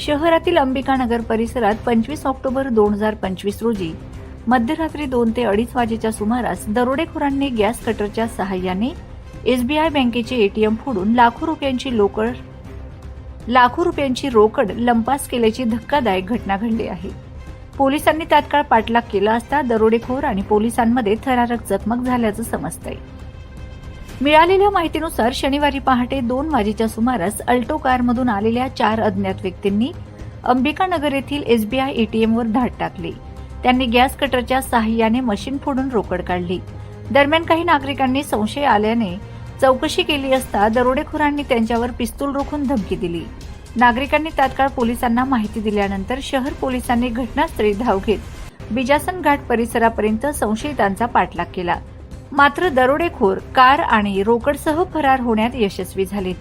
शहरातील अंबिकानगर परिसरात पंचवीस ऑक्टोबर दोन हजार पंचवीस रोजी मध्यरात्री दोन ते अडीच वाजेच्या सुमारास दरोडेखोरांनी गॅस कटरच्या सहाय्याने एसबीआय बँकेचे एटीएम फोडून लाखो रुपयांची लोकड लाखो रुपयांची रोकड लंपास केल्याची धक्कादायक घटना घडली आहे. पोलिसांनी तात्काळ पाठलाग केला असता दरोडेखोर आणि पोलिसांमध्ये थरारक चकमक झाल्याचं समजतंय. मिळालेल्या माहितीनुसार शनिवारी पहाटे दोन वाजेच्या सुमारास अल्टो कारमधून आलेल्या चार अज्ञात व्यक्तींनी अंबिकानगर येथील एसबीआय एटीएमवर धाड टाकली. त्यांनी गॅस कटरच्या साहाय्याने मशीन फोडून रोकड काढली. दरम्यान काही नागरिकांनी संशय आल्याने चौकशी केली असता दरोडेखोरांनी त्यांच्यावर पिस्तूल रोखून धमकी दिली. नागरिकांनी तात्काळ पोलिसांना माहिती दिल्यानंतर शहर पोलिसांनी घटनास्थळी धाव घेत बिजासन घाट परिसरापर्यंत संशयितांचा पाठलाग केला. मात्र दरोडेखोर कार आणि रोकडसह फरार होण्यात यशस्वी झालेत.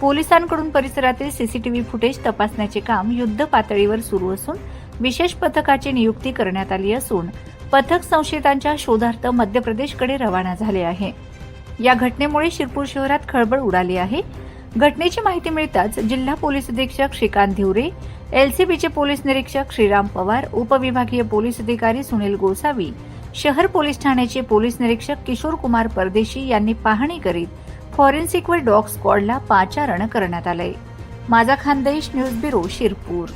पोलिसांकडून परिसरातील सीसीटीव्ही फुटेज तपासण्याचे काम युद्ध पातळीवर सुरू असून विशेष पथकाची नियुक्ती करण्यात आली असून पथक संशयितांच्या शोधार्थ मध्य प्रदेशकडे रवाना झाले आहे. या घटनेमुळे शिरपूर शहरात खळबळ उडाली आहे. घटनेची माहिती मिळताच जिल्हा पोलीस अधीक्षक श्रीकांत धिवरे एलसीबीचे पोलीस निरीक्षक श्रीराम पवार उपविभागीय पोलीस अधिकारी सुनील गोसावी शहर पोलीस ठाण्याचे पोलीस निरीक्षक किशोर कुमार परदेशी यांनी पाहणी करीत फॉरेन्सिक व डॉग स्क्वॉडला पाचारण करण्यात आलंय. माझा खानदेश न्यूज ब्युरो शिरपूर.